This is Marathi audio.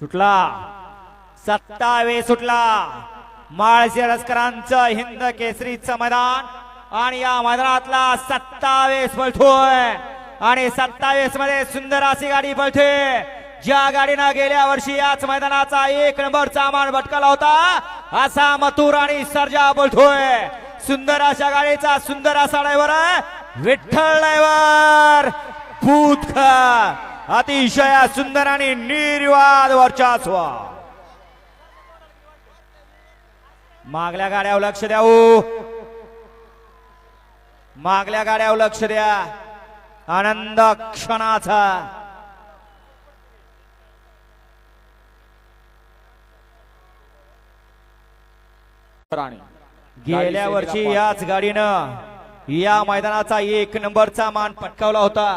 सुटला. सत्तावे सुटला. माळशिरस्करांचं हिंद केसरीचं मैदान. आणि या मैदानातला सत्तावीस पळतोय आणि सत्तावीसमध्ये सुंदर अशी गाडी पळते ज्या गाडीनं गेल्या वर्षी याच मैदानाचा एक नंबरचा मान भटकला होता. असा मथुर आणि सर्जा बोलतोय सुंदर अशा गाडीचा सुंदर असा ड्रायव्हर. विठ्ठल ड्रायव्हर. भूतकर अतिशय सुंदर आणि निर्वाद वर्चस्व मागल्या गाड्यावर लक्ष द्याऊ मागल्या गाड्यावर लक्ष द्या. आनंद क्षणाचा. गेल्या वर्षी याच गाडीनं या मैदानाचा एक नंबरचा मान पटकावला होता.